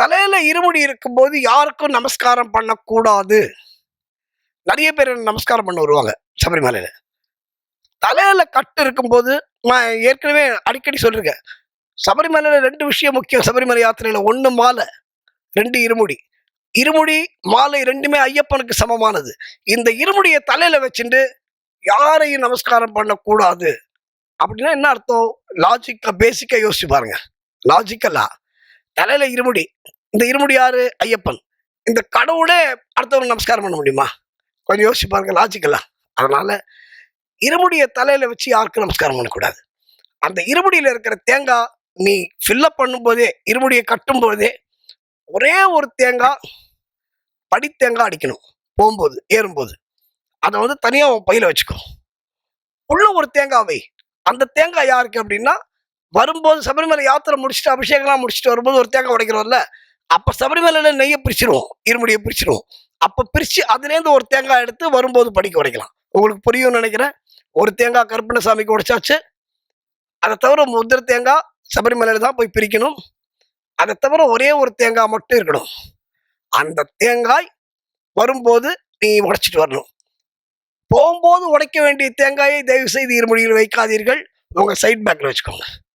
தலையில இருமுடி இருக்கும்போது யாருக்கும் நமஸ்காரம் பண்ணக்கூடாது. நிறைய பேர் நமஸ்காரம் பண்ண வருவாங்க சபரிமலையில. தலையில கட்டு இருக்கும்போது நான் ஏற்கனவே அடிக்கடி சொல்லிருக்கேன். சபரிமலையில ரெண்டு விஷயம் முக்கியம். சபரிமலை யாத்திரையில ஒன்று மாலை ரெண்டு இருமுடி. இருமுடி மாலை ரெண்டுமே ஐயப்பனுக்கு சமமானது. இந்த இருமுடியை தலையில வச்சுட்டு யாரையும் நமஸ்காரம் பண்ணக்கூடாது. அப்படின்னா என்ன அர்த்தம்? லாஜிக்கா பேசிக்கா யோசிச்சு பாருங்க. லாஜிக்கலா தலையில இருமுடி. இந்த இருமுடியாறு ஐயப்பன். இந்த கடவுளே அடுத்தவங்க நமஸ்காரம் பண்ண முடியுமா? கொஞ்சம் யோசிச்சு பாருங்க லாஜிக்கலா அதனால இருமுடியை தலையில வச்சு யாருக்கும் நமஸ்காரம் பண்ணக்கூடாது. அந்த இருமுடியில இருக்கிற தேங்காய் நீ ஃபில்லப் பண்ணும்போதே இருமுடியை கட்டும் போதே ஒரே ஒரு தேங்காய் படித்தேங்காய் அடிக்கணும். போகும்போது ஏறும்போது. அதை வந்து தனியாக உன் பையில வச்சுக்கோ. உள்ள ஒரு தேங்காய் அந்த தேங்காய் யாருக்கு அப்படின்னா வரும்போது சபரிமலை யாத்திரை முடிச்சுட்டு அபிஷேகம்லாம் முடிச்சுட்டு வரும்போது ஒரு தேங்காய் உடைக்கிறோம்ல அப்ப சபரிமலையில நெய்யை பிரிச்சிருவோம் இருமுடியை பிரிச்சிருவோம். அப்ப பிரிச்சு அதுலேருந்து ஒரு தேங்காய் எடுத்து வரும்போது படிக்க உடைக்கலாம். உங்களுக்கு புரியும்னு நினைக்கிறேன். ஒரு தேங்காய் கருப்பணசாமிக்கு உடைச்சாச்சு. அதை தவிர முதிர தேங்காய் சபரிமலையில தான் போய் பிரிக்கணும். அதை தவிர ஒரே ஒரு தேங்காய் மட்டும் இருக்கணும். அந்த தேங்காய் வரும்போது நீ உடைச்சிட்டு வரணும். போகும்போது உடைக்க வேண்டிய தேங்காயை தயவு செய்து இருமொழியில் வைக்காதீர்கள். உங்க சைட் பேக்கில் வச்சுக்கோங்க.